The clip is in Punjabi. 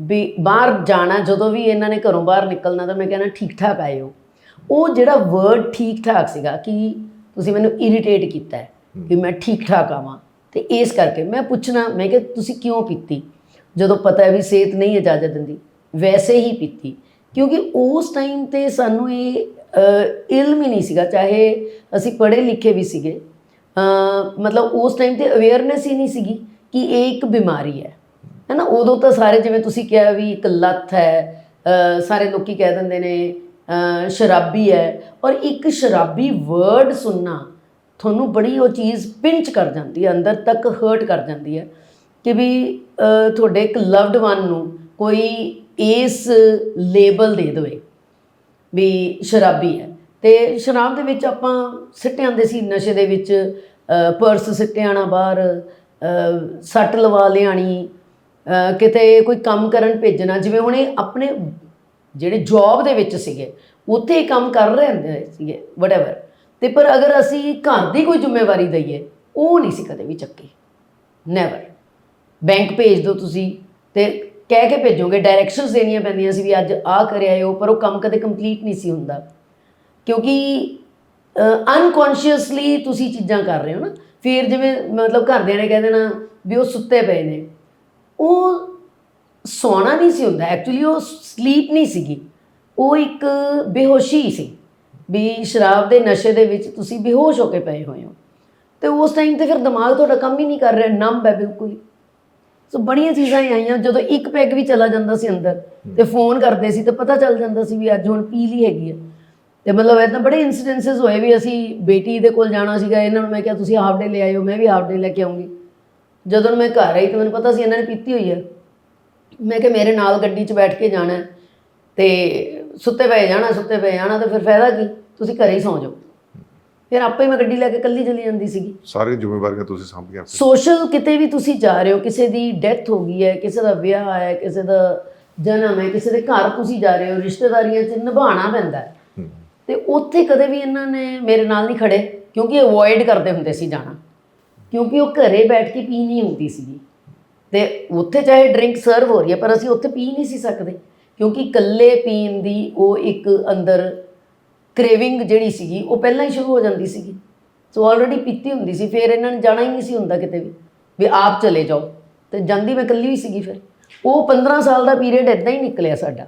ਵੀ ਬਾਹਰ ਜਾਣਾ ਜਦੋਂ ਵੀ ਇਹਨਾਂ ਨੇ ਘਰੋਂ ਬਾਹਰ ਨਿਕਲਣਾ ਤਾਂ ਮੈਂ ਕਹਿਣਾ ਠੀਕ ਠਾਕ ਆਏ ਹੋ ਉਹ ਜਿਹੜਾ ਵਰਡ ਠੀਕ ਠਾਕ ਸੀਗਾ ਕਿ ਤੁਸੀਂ ਮੈਨੂੰ ਇਰੀਟੇਟ ਕੀਤਾ ਕਿ ਮੈਂ ਠੀਕ ਠਾਕ ਆਵਾਂ। ਤੇ ਇਸ ਕਰਕੇ ਮੈਂ ਪੁੱਛਣਾ ਮੈਂ ਕਿ ਤੁਸੀਂ ਕਿਉਂ ਪੀਤੀ? ਜਦੋਂ ਪਤਾ ਹੈ ਵੀ ਸਿਹਤ ਨਹੀਂ ਇਜਾਜ਼ਤ ਦਿੰਦੀ ਵੈਸੇ ਹੀ ਪੀਤੀ। ਕਿਉਂਕਿ ਉਸ ਟਾਈਮ ਤੇ ਸਾਨੂੰ ਇਹ ਇਲਮ ਹੀ ਨਹੀਂ ਸੀਗਾ ਚਾਹੇ ਅਸੀਂ ਪੜ੍ਹੇ ਲਿਖੇ ਵੀ ਸੀਗੇ। ਮਤਲਬ ਉਸ ਟਾਈਮ ਤੇ ਅਵੇਅਰਨੈਸ ਹੀ ਨਹੀਂ ਸੀਗੀ ਕਿ ਇਹ ਇੱਕ ਬਿਮਾਰੀ ਹੈ। ਹੈ ਨਾ ਉਦੋਂ ਤਾਂ ਸਾਰੇ ਜਿਵੇਂ ਤੁਸੀਂ ਕਿਹਾ ਵੀ ਇੱਕ ਲੱਤ ਹੈ ਸਾਰੇ ਲੋਕੀ ਕਹਿ ਦਿੰਦੇ ਨੇ ਸ਼ਰਾਬੀ ਹੈ। ਔਰ ਇੱਕ ਸ਼ਰਾਬੀ ਵਰਡ ਸੁਣਨਾ ਤੁਹਾਨੂੰ ਬੜੀ ਉਹ ਚੀਜ਼ ਪਿੰਚ ਕਰ ਜਾਂਦੀ ਹੈ, ਅੰਦਰ ਤੱਕ ਹਰਟ ਕਰ ਜਾਂਦੀ ਹੈ ਕਿ ਵੀ ਤੁਹਾਡੇ ਇੱਕ ਲਵਡ ਵਨ ਨੂੰ ਕੋਈ ਇਸ ਲੇਬਲ ਦੇ ਦੇਵੇ ਵੀ ਸ਼ਰਾਬੀ ਹੈ। ਤੇ ਸ਼ਰਾਬ ਦੇ ਵਿੱਚ ਆਪਾਂ ਸਿੱਟੇ ਆਂਦੇ ਸੀ ਨਸ਼ੇ ਦੇ ਵਿੱਚ ਪਰਸ ਸਿੱਟੇ ਆਣਾ ਬਾਹਰ ਸੱਟ ਲਵਾ ਲਿਆਣੀ ਕਿਤੇ ਕੋਈ ਕੰਮ ਕਰਨ ਭੇਜਣਾ, ਜਿਵੇਂ ਹੁਣ ਇਹ ਆਪਣੇ ਜਿਹੜੇ ਜੌਬ ਦੇ ਵਿੱਚ ਸੀਗੇ, ਉੱਥੇ ਹੀ ਕੰਮ ਕਰ ਰਹੇ ਹੁੰਦੇ ਸੀਗੇ ਵਟਐਵਰ ਤੇ ਪਰ ਅਗਰ ਅਸੀਂ ਘਰ ਦੀ ਕੋਈ ਜ਼ਿੰਮੇਵਾਰੀ ਦਈਏ, ਉਹ ਨਹੀਂ ਸੀ ਕਦੇ ਵੀ ਚੱਕੀ। ਨੈਵਰ ਬੈਂਕ ਭੇਜ ਦਿਓ ਤੁਸੀਂ, ਤੇ ਕਹਿ ਕੇ ਭੇਜੋਗੇ ਡਾਇਰੈਕਸ਼ਨਸ ਦੇਣੀਆਂ ਪੈਂਦੀਆਂ ਸੀ ਵੀ ਅੱਜ ਆਹ ਕਰਿਆ ਹੋ ਪਰ ਉਹ ਕੰਮ ਕਦੇ ਕੰਪਲੀਟ ਨਹੀਂ ਸੀ ਹੁੰਦਾ। ਕਿਉਂਕਿ ਅਨਕੌਂਸ਼ੀਅਸਲੀ ਤੁਸੀਂ ਚੀਜ਼ਾਂ ਕਰ ਰਹੇ ਹੋ ਨਾ। ਫਿਰ ਜਿਵੇਂ ਮਤਲਬ ਘਰਦਿਆਂ ਨੇ ਕਹਿ ਦੇਣਾ ਵੀ ਉਹ ਸੁੱਤੇ ਪਏ ਨੇ। ਉਹ ਸੌਣਾ ਨਹੀਂ ਸੀ ਹੁੰਦਾ ਐਕਚੁਅਲੀ ਉਹ ਸਲੀਪ ਨਹੀਂ ਸੀਗੀ। ਉਹ ਇੱਕ ਬੇਹੋਸ਼ੀ ਸੀ ਵੀ ਸ਼ਰਾਬ ਦੇ ਨਸ਼ੇ ਦੇ ਵਿੱਚ ਤੁਸੀਂ ਬੇਹੋਸ਼ ਹੋ ਕੇ ਪਏ ਹੋਏ ਹੋ। ਤੇ ਉਸ ਟਾਈਮ ਤੇ ਫਿਰ ਦਿਮਾਗ ਤੁਹਾਡਾ ਕੰਮ ਹੀ ਨਹੀਂ ਕਰ ਰਿਹਾ ਨੰਬ ਹੈ ਬਿਲਕੁਲ। ਸੋ ਬੜੀਆਂ ਚੀਜ਼ਾਂ ਹੀ ਆਈਆਂ ਜਦੋਂ ਇੱਕ ਪੈਗ ਵੀ ਚਲਾ ਜਾਂਦਾ ਸੀ ਅੰਦਰ ਤੇ ਫੋਨ ਕਰਦੇ ਸੀ ਤੇ ਪਤਾ ਚੱਲ ਜਾਂਦਾ ਸੀ ਵੀ ਅੱਜ ਹੁਣ ਪੀ ਲਈ ਹੈਗੀ ਹੈ ਤੇ ਮਤਲਬ ਇਦਾਂ ਬੜੇ ਇਨਸੀਡੈਂਸਸ ਹੋਏ ਵੀ ਅਸੀਂ ਬੇਟੀ ਦੇ ਕੋਲ ਜਾਣਾ ਸੀਗਾ ਇਹਨਾਂ ਨੂੰ ਮੈਂ ਕਿਹਾ ਤੁਸੀਂ ਹਾਫ ਡੇ ਲੈ ਆਇਓ ਮੈਂ ਵੀ ਹਾਫ ਡੇ ਲੈ ਕੇ ਆਉਂਗੀ। ਜਦੋਂ ਮੈਂ ਘਰ ਆਈ ਤਾਂ ਮੈਨੂੰ ਪਤਾ ਸੀ ਇਹਨਾਂ ਨੇ ਪੀਤੀ ਹੋਈ ਹੈ ਮੈਂ ਕਿਹਾ ਮੇਰੇ ਨਾਲ ਗੱਡੀ 'ਚ ਬੈਠ ਕੇ ਜਾਣਾ ਤੇ ਸੁੱਤੇ ਪਏ ਜਾਣਾ ਸੁੱਤੇ ਪਏ ਜਾਣਾ ਤੇ ਫਿਰ ਫਾਇਦਾ ਕੀ? ਤੁਸੀਂ ਘਰੇ ਹੀ ਸੌਂ ਜਾਓ। ਫਿਰ ਆਪੇ ਮੈਂ ਗੱਡੀ ਲੈ ਕੇ ਇਕੱਲੀ ਚਲੀ ਜਾਂਦੀ ਸੀਗੀ। ਸਾਰੀਆਂ ਜ਼ਿੰਮੇਵਾਰੀਆਂ ਤੁਸੀਂ ਸਾਂਭੀਆਂ ਫਿਰ। ਸੋਸ਼ਲ ਕਿਤੇ ਵੀ ਤੁਸੀਂ ਜਾ ਰਹੇ ਹੋ ਕਿਸੇ ਦੀ ਡੈਥ ਹੋ ਗਈ ਹੈ ਕਿਸੇ ਦਾ ਵਿਆਹ ਹੈ ਕਿਸੇ ਦਾ ਜਨਮ ਹੈ ਕਿਸੇ ਦੇ ਘਰ ਤੁਸੀਂ ਜਾ ਰਹੇ ਹੋ ਰਿਸ਼ਤੇਦਾਰੀਆਂ 'ਚ ਨਿਭਾਉਣਾ ਪੈਂਦਾ ਹੂੰ। ਤੇ ਉੱਥੇ ਕਦੇ ਵੀ ਇਹਨਾਂ ਨੇ ਮੇਰੇ ਨਾਲ ਨਹੀਂ ਖੜੇ ਕਿਉਂਕਿ ਅਵੋਇਡ ਕਰਦੇ ਹੁੰਦੇ ਸੀ ਜਾਣਾ। ਕਿਉਂਕਿ ਉਹ ਘਰੇ ਬੈਠ ਕੇ ਪੀ ਨਹੀਂ ਹੁੰਦੀ ਸੀਗੀ। ਤੇ ਉੱਥੇ ਚਾਹੇ ਡਰਿੰਕ ਸਰਵ ਹੋ ਰਹੀ ਹੈ, ਪਰ ਅਸੀਂ ਉੱਥੇ ਪੀ ਨਹੀਂ ਸੀ ਸਕਦੇ। ਕਿਉਂਕਿ ਇਕੱਲੇ ਪੀਣ ਦੀ ਉਹ ਇੱਕ ਅੰਦਰ ਕ੍ਰੇਵਿੰਗ ਜਿਹੜੀ ਸੀਗੀ, ਉਹ ਪਹਿਲਾਂ ਹੀ ਸ਼ੁਰੂ ਹੋ ਜਾਂਦੀ ਸੀਗੀ। ਸੋ ਆਲਰੇਡੀ ਪੀਤੀ ਹੁੰਦੀ ਸੀ, ਫਿਰ ਇਹਨਾਂ ਨੇ ਜਾਣਾ ਹੀ ਨਹੀਂ ਸੀ ਹੁੰਦਾ ਕਿਤੇ ਵੀ ਵੀ ਆਪ ਚਲੇ ਜਾਓ। ਤੇ ਜਾਂਦੀ ਮੈਂ ਇਕੱਲੀ ਹੀ ਸੀਗੀ ਫਿਰ। ਉਹ 15 ਸਾਲ ਦਾ ਪੀਰੀਅਡ ਇਦਾਂ ਹੀ ਨਿਕਲਿਆ ਸਾਡਾ।